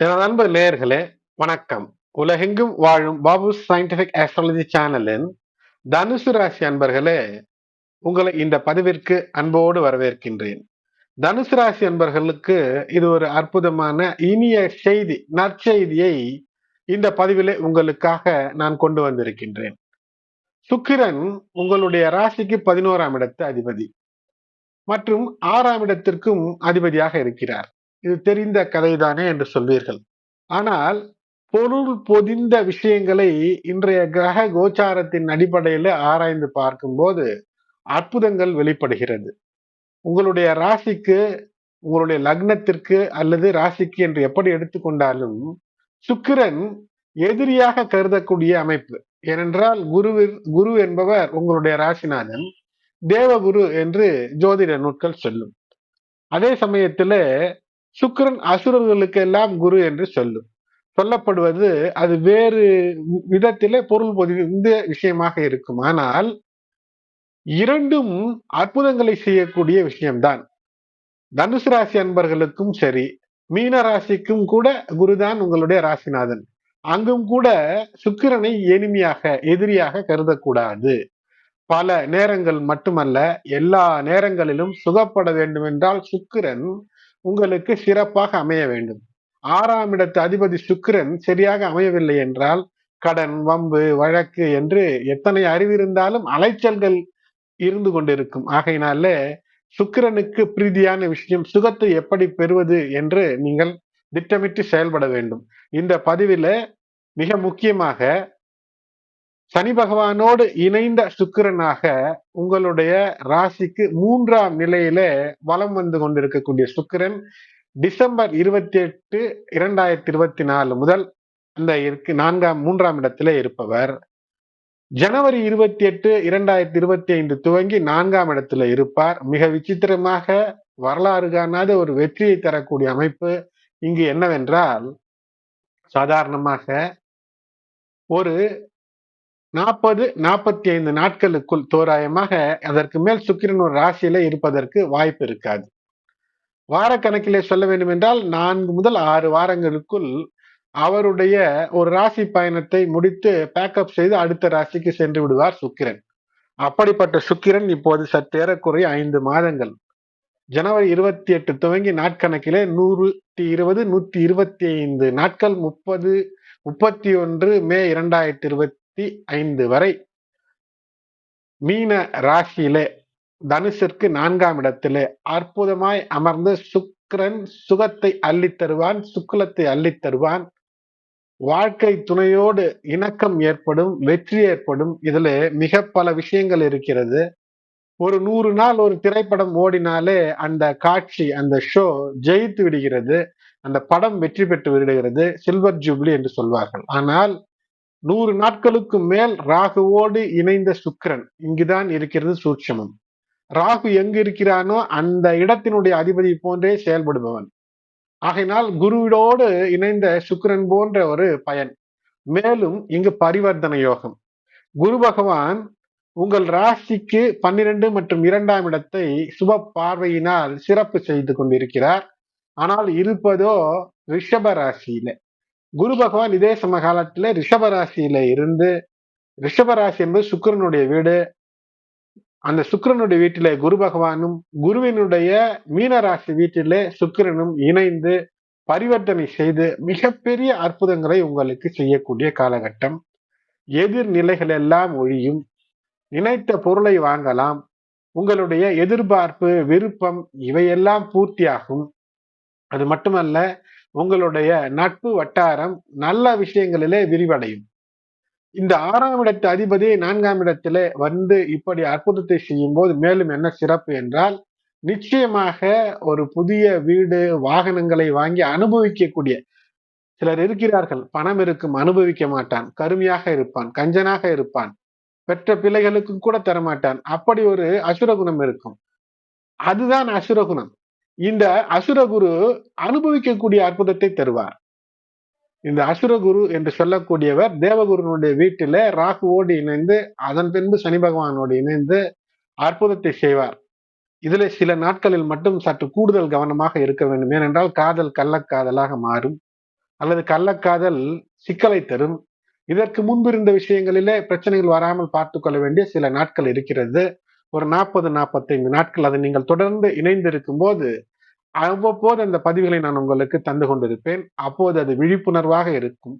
எனது அன்பு நேயர்களே வணக்கம். உலகெங்கும் வாழும் பாபு சயின்டிபிக் ஆஸ்ட்ராலஜி சேனலின் தனுசு ராசி அன்பர்களே உங்களை இந்த பதிவிற்கு அன்போடு வரவேற்கின்றேன். தனுசு ராசி அன்பர்களுக்கு இது ஒரு அற்புதமான இனிய செய்தி நற்செய்தியை இந்த பதிவிலே உங்களுக்காக நான் கொண்டு வந்திருக்கின்றேன். சுக்கிரன் உங்களுடைய ராசிக்கு பதினோராம் இடத்து அதிபதி மற்றும் ஆறாம் இடத்திற்கும் அதிபதியாக இருக்கிறார். இது தெரிந்த கதைதானே என்று சொல்வீர்கள். ஆனால் பொருள் பொதிந்த விஷயங்களை இன்றைய கிரக கோச்சாரத்தின் அடிப்படையில் ஆராய்ந்து பார்க்கும்போது அற்புதங்கள் வெளிப்படுகிறது. உங்களுடைய ராசிக்கு உங்களுடைய லக்னத்திற்கு அல்லது ராசிக்கு என்று எப்படி எடுத்துக்கொண்டாலும் சுக்கிரன் எதிரியாக கருதக்கூடிய அமைப்பு. ஏனென்றால் குரு குரு என்பவர் உங்களுடைய ராசிநாதன் தேவகுரு என்று ஜோதிட நூட்கள் சொல்லும். அதே சமயத்தில் சுக்கிரன் அசுரர்களுக்கு எல்லாம் குரு என்று சொல்லும். சொல்லப்படுவது அது வேறு விதத்திலே பொருள் பொதிந்த விஷயமாக இருக்கும். ஆனால் இரண்டும் அற்புதங்களை செய்யக்கூடிய விஷயம்தான். தனுசு ராசி அன்பர்களுக்கும் சரி மீன ராசிக்கும் கூட குருதான் உங்களுடைய ராசிநாதன். அங்கும் கூட சுக்கிரனை எளிமையாக எதிரியாக கருதக்கூடாது. பல நேரங்கள் மட்டுமல்ல எல்லா நேரங்களிலும் சுகப்பட வேண்டும் என்றால் சுக்கிரன் உங்களுக்கு சிறப்பாக அமைய வேண்டும். ஆறாம் இடத்து அதிபதி சுக்கிரன் சரியாக அமையவில்லை என்றால் கடன் வம்பு வழக்கு என்று எத்தனை அறிவு இருந்தாலும் அலைச்சல்கள் இருந்து கொண்டிருக்கும். ஆகையினால சுக்கிரனுக்கு பிரீதியான விஷயம் சுகத்தை எப்படி பெறுவது என்று நீங்கள் திட்டமிட்டு செயல்பட வேண்டும். இந்த பதிவில மிக முக்கியமாக சனி பகவானோடு இணைந்த சுக்கிரனாக உங்களுடைய ராசிக்கு மூன்றாம் நிலையில வலம் வந்து கொண்டிருக்கக்கூடிய சுக்கிரன் டிசம்பர் இருபத்தி எட்டு இரண்டாயிரத்தி இருபத்தி நாலு முதல் அந்த இருக்கு நான்காம் மூன்றாம் இடத்துல இருப்பவர். ஜனவரி இருபத்தி எட்டு இரண்டாயிரத்தி இருபத்தி ஐந்து துவங்கி நான்காம் இடத்துல இருப்பார். மிக விசித்திரமாக வரலாறு காணாத ஒரு வெற்றியை தரக்கூடிய அமைப்பு இங்கு என்னவென்றால் சாதாரணமாக ஒரு நாற்பது நாற்பத்தி ஐந்து நாட்களுக்குள் தோராயமாக அதற்கு மேல் சுக்கிரன் ஒரு ராசியில இருப்பதற்கு வாய்ப்பு இருக்காது. வாரக்கணக்கிலே சொல்ல வேண்டும் என்றால் நான்கு முதல் ஆறு வாரங்களுக்குள் அவருடைய ஒரு ராசி பயணத்தை முடித்து பேக்கப் செய்து அடுத்த ராசிக்கு சென்று விடுவார் சுக்கிரன். அப்படிப்பட்ட சுக்கிரன் இப்போது சற்றேறக்குறைய ஐந்து மாதங்கள். ஜனவரி இருபத்தி எட்டு துவங்கி நாட்கணக்கிலே நூறுத்தி இருபது நூத்தி இருபத்தி ஐந்து நாட்கள் முப்பது முப்பத்தி ஒன்று மே இரண்டாயிரத்தி இருபத்தி ஐந்து வரை மீன ராசியிலே தனுஷிற்கு நான்காம் இடத்திலே அற்புதமாய் அமர்ந்து சுக்கரன் சுகத்தை அள்ளித் தருவான் சுக்குலத்தை அள்ளித் தருவான். வாழ்க்கை துணையோடு இணக்கம் ஏற்படும் வெற்றி ஏற்படும். இதுல மிக பல விஷயங்கள் இருக்கிறது. ஒரு நூறு நாள் ஒரு திரைப்படம் ஓடினாலே அந்த காட்சி அந்த ஷோ ஜெயித்து விடுகிறது. அந்த படம் வெற்றி பெற்று விடுகிறது. சில்வர் ஜூப்ளி என்று சொல்வார்கள். ஆனால் நூறு நாட்களுக்கு மேல் ராகுவோடு இணைந்த சுக்கரன். இங்குதான் இருக்கிறது சூட்சமம். ராகு எங்கு இருக்கிறானோ அந்த இடத்தினுடைய அதிபதி போன்றே செயல்படுபவன். ஆகையினால் குருவிடோடு இணைந்த சுக்கிரன் போன்ற ஒரு பயன். மேலும் இங்கு பரிவர்த்தன யோகம். குரு பகவான் உங்கள் ராசிக்கு பன்னிரண்டு மற்றும் இரண்டாம் இடத்தை சுப பார்வையினால் சிறப்பு செய்து கொண்டிருக்கிறார். ஆனால் இருப்பதோ ரிஷப ராசியில. குரு பகவான் இதே சமகாலத்துல ரிஷபராசியில இருந்து ரிஷபராசி என்பது சுக்கரனுடைய வீடு. அந்த சுக்கிரனுடைய வீட்டில குரு பகவானும் குருவினுடைய மீனராசி வீட்டிலே சுக்கிரனும் இணைந்து பரிவர்த்தனை செய்து மிகப்பெரிய அற்புதங்களை உங்களுக்கு செய்யக்கூடிய காலகட்டம். எதிர்நிலைகள் எல்லாம் ஒழியும். நினைத்த பொருளை வாங்கலாம். உங்களுடைய எதிர்பார்ப்பு விருப்பம் இவையெல்லாம் பூர்த்தியாகும். அது மட்டுமல்ல உங்களுடைய நட்பு வட்டாரம் நல்ல விஷயங்களிலே விரிவடையும். இந்த ஆறாம் இடத்து அதிபதி நான்காம் இடத்துல வந்து இப்படி அற்புதத்தை செய்யும் போது மேலும் என்ன சிறப்பு என்றால் நிச்சயமாக ஒரு புதிய வீடு வாகனங்களை வாங்கி அனுபவிக்கக்கூடிய சிலர் இருக்கிறார்கள் பணம் இருக்கும் அனுபவிக்க மாட்டான் கருமையாக இருப்பான் கஞ்சனாக இருப்பான் பெற்ற பிள்ளைகளுக்கும் கூட தரமாட்டான். அப்படி ஒரு அசுரகுணம் இருக்கும். அதுதான் அசுரகுணம். இந்த அசுரகுரு அனுபவிக்கக்கூடிய அற்புதத்தை தருவார். இந்த அசுரகுரு என்று சொல்லக்கூடியவர் தேவகுருனுடைய வீட்டில ராகுவோடு இணைந்து அதன் பின்பு சனி பகவானோடு இணைந்து அற்புதத்தை செய்வார். இதுல சில நாட்களில் மட்டும் சற்று கூடுதல் கவனமாக இருக்க வேண்டும். ஏனென்றால் காதல் கள்ளக்காதலாக மாறும். அல்லது கள்ளக்காதல் சிக்கலை தரும். இதற்கு முன்பு இருந்த விஷயங்களிலே பிரச்சனைகள் வராமல் பார்த்து கொள்ள வேண்டிய சில நாட்கள் இருக்கிறது. ஒரு நாற்பது நாற்பத்தைந்து நாட்கள் அதை நீங்கள் தொடர்ந்து இணைந்திருக்கும் போது அவ்வப்போது அந்த பதிவுகளை நான் உங்களுக்கு தந்து கொண்டிருப்பேன். அப்போது அது விழிப்புணர்வாக இருக்கும்.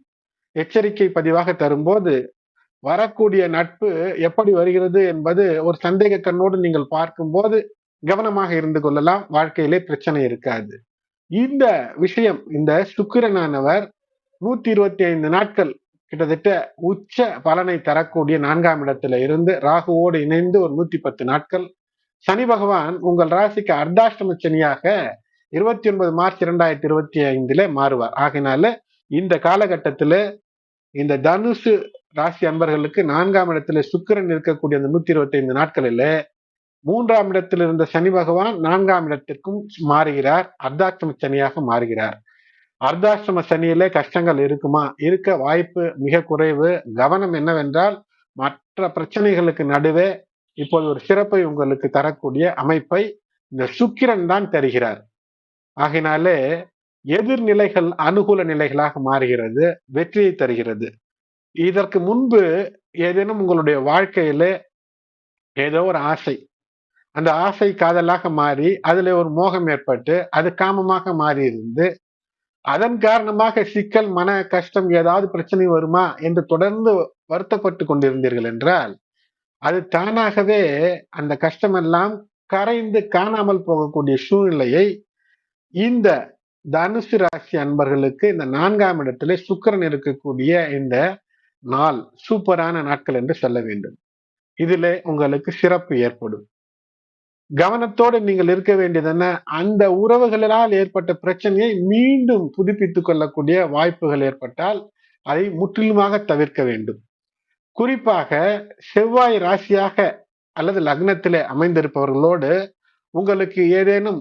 எச்சரிக்கை பதிவாக தரும்போது வரக்கூடிய நட்பு எப்படி வருகிறது என்பது ஒரு சந்தேக கண்ணோடு நீங்கள் பார்க்கும்போது கவனமாக இருந்து கொள்ளலாம். வாழ்க்கையிலே பிரச்சனை இருக்காது. இந்த விஷயம் இந்த சுக்கிரனானவர் நூத்தி இருபத்தி ஐந்து நாட்கள் கிட்டத்தட்ட உச்ச பலனை தரக்கூடிய நான்காம் இடத்துல இருந்து ராகுவோடு இணைந்து ஒரு நூத்தி பத்து நாட்கள். சனி பகவான் உங்கள் ராசிக்கு அர்த்தாஷ்டம சனியாக இருபத்தி ஒன்பது மார்ச் இரண்டாயிரத்தி இருபத்தி ஐந்துல மாறுவார். ஆகினால இந்த காலகட்டத்துல இந்த தனுசு ராசி அன்பர்களுக்கு நான்காம் இடத்துல சுக்கிரன் இருக்கக்கூடிய அந்த நூத்தி இருபத்தி ஐந்து நாட்களில மூன்றாம் இடத்தில் இருந்த சனி பகவான் நான்காம் இடத்திற்கும் மாறுகிறார். அர்த்தாஷ்டம சனியாக மாறுகிறார். அர்த்தாஷ்டம சனியிலே கஷ்டங்கள் இருக்குமா? இருக்க வாய்ப்பு மிக குறைவு. கவனம் என்னவென்றால் மற்ற பிரச்சனைகளுக்கு நடுவே இப்போது ஒரு சிறப்பை உங்களுக்கு தரக்கூடிய அமைப்பை இந்த சுக்கிரன் தான் தருகிறார். ஆகினாலே எதிர்நிலைகள் அனுகூல நிலைகளாக மாறுகிறது வெற்றியை தருகிறது. இதற்கு முன்பு ஏதேனும் உங்களுடைய வாழ்க்கையில ஏதோ ஒரு ஆசை. அந்த ஆசை காதலாக மாறி அதுல ஒரு மோகம் ஏற்பட்டு அது காமமாக மாறி இருந்து அதன் காரணமாக சிக்கல் மன கஷ்டம் ஏதாவது பிரச்சனை வருமா என்று தொடர்ந்து வருத்தப்பட்டு கொண்டிருந்தீர்கள் என்றால் அது தானாகவே அந்த கஷ்டமெல்லாம் கரைந்து காணாமல் போகக்கூடிய சூழ்நிலையை இந்த தனுசு ராசி அன்பர்களுக்கு இந்த நான்காம் இடத்திலே சுக்கரன் இருக்கக்கூடிய இந்த நாள் சூப்பரான நாட்கள் என்று சொல்ல வேண்டும். இதில் உங்களுக்கு சிறப்பு ஏற்படும். கவனத்தோடு நீங்கள் இருக்க வேண்டியது என்ன? அந்த உறவுகளால் ஏற்பட்ட பிரச்சனையை மீண்டும் புதுப்பித்துக் கொள்ளக்கூடிய வாய்ப்புகள் ஏற்பட்டால் அதை முற்றிலுமாக தவிர்க்க வேண்டும். குறிப்பாக செவ்வாய் ராசியாக அல்லது லக்னத்திலே அமைந்திருப்பவர்களோடு உங்களுக்கு ஏதேனும்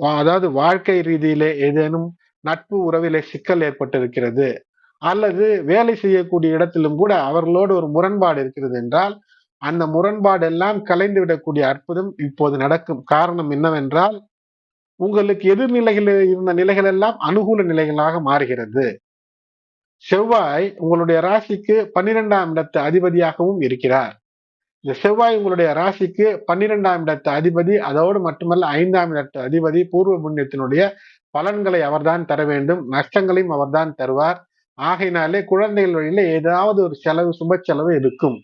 அதாவது வாழ்க்கை ரீதியிலே ஏதேனும் நட்பு உறவிலே சிக்கல் ஏற்பட்டிருக்கிறது. அல்லது வேலை செய்யக்கூடிய இடத்திலும் கூட அவர்களோடு ஒரு முரண்பாடு இருக்கிறது என்றால் அந்த முரண்பாடு எல்லாம் கலைந்து விடக்கூடிய அற்புதம் இப்போது நடக்கும். காரணம் என்னவென்றால் உங்களுக்கு எதிர்நிலைகள் இருந்த நிலைகள் எல்லாம் அனுகூல நிலைகளாக மாறுகிறது. செவ்வாய் உங்களுடைய ராசிக்கு பன்னிரெண்டாம் இடத்து அதிபதியாகவும் இருக்கிறார். இந்த செவ்வாய் உங்களுடைய ராசிக்கு பன்னிரெண்டாம் இடத்து அதிபதி அதோடு மட்டுமல்ல ஐந்தாம் இடத்து அதிபதி பூர்வ புண்ணியத்தினுடைய பலன்களை அவர்தான் தர வேண்டும். நஷ்டங்களையும் அவர்தான் தருவார். ஆகையினாலே குழந்தைகள் வழியில ஏதாவது ஒரு செலவு சுப செலவு இருக்கும்.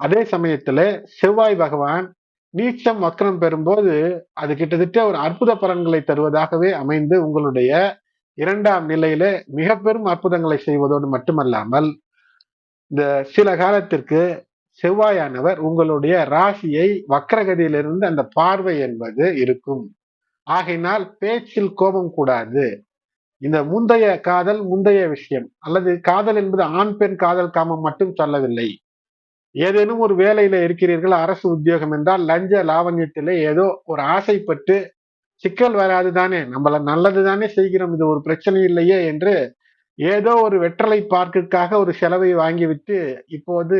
அதே சமயத்துல செவ்வாய் பகவான் நீச்சம் வக்கரம் பெறும்போது அது கிட்டத்தட்ட ஒரு அற்புத பலன்களை தருவதாகவே அமைந்து உங்களுடைய இரண்டாம் நிலையில மிக பெரும் அற்புதங்களை செய்வதோடு மட்டுமல்லாமல் இந்த சில காலத்திற்கு செவ்வாயானவர் உங்களுடைய ராசியை வக்கரகதியிலிருந்து அந்த பார்வை என்பது இருக்கும். ஆகையினால் பேச்சில் கோபம் கூடாது. இந்த முந்தைய காதல் முந்தைய விஷயம் அல்லது காதல் என்பது ஆண் பெண் காதல் காமம் மட்டும் சொல்லவில்லை. ஏதேனும் ஒரு வேலையில இருக்கிறீர்கள் அரசு உத்தியோகம் என்றால் லஞ்ச லாவண்யத்திலே ஏதோ ஒரு ஆசைப்பட்டு சிக்கல் வராது தானே நம்மள நல்லது தானே செய்கிறோம் இது ஒரு பிரச்சனை இல்லையே என்று ஏதோ ஒரு வெற்றலை பார்க்குக்காக ஒரு செலவை வாங்கிவிட்டு இப்போது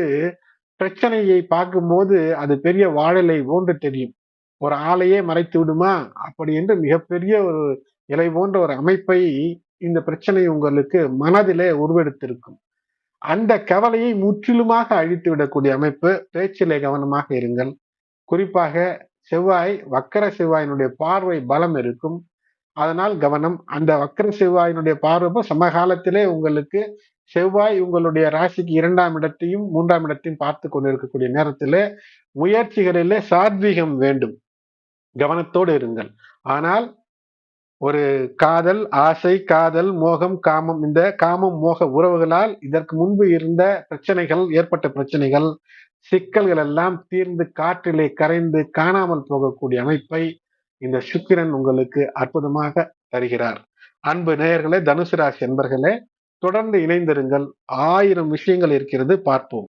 பிரச்சனையை பார்க்கும்போது அது பெரிய வாழலை போன்று தெரியும். ஒரு ஆளையே மறைத்து விடுமா? அப்படி என்று மிகப்பெரிய ஒரு இலை போன்ற ஒரு அமைப்பை இந்த பிரச்சனை உங்களுக்கு மனதிலே உருவெடுத்திருக்கும். அந்த கவலையை முற்றிலுமாக அழித்து விடக்கூடிய அமைப்பு பேச்சிலே கவனமாக இருங்கள். குறிப்பாக செவ்வாய் வக்கர செவ்வாயினுடைய பார்வை பலம் இருக்கும். அதனால் கவனம் அந்த வக்கர செவ்வாயினுடைய பார்வை சமகாலத்திலே உங்களுக்கு செவ்வாய் உங்களுடைய ராசிக்கு இரண்டாம் இடத்தையும் மூன்றாம் இடத்தையும் பார்த்து கொண்டிருக்கக்கூடிய நேரத்தில் முயற்சிகளிலே சாத்வீகம் வேண்டும். கவனத்தோடு இருங்கள். ஆனால் ஒரு காதல் ஆசை காதல் மோகம் காமம். இந்த காமம் மோக உறவுகளால் இதற்கு முன்பு இருந்த பிரச்சனைகள் ஏற்பட்ட பிரச்சனைகள் சிக்கல்கள் எல்லாம் தீர்ந்து காற்றிலே கரைந்து காணாமல் போகக்கூடிய அமைப்பை இந்த சுக்கிரன் உங்களுக்கு அற்புதமாக தருகிறார். அன்பு நேயர்களே தனுசு ராசி என்பர்களே தொடர்ந்து இணைந்திருங்கள். ஆயிரம் விஷயங்கள் இருக்கிறது பார்ப்போம்.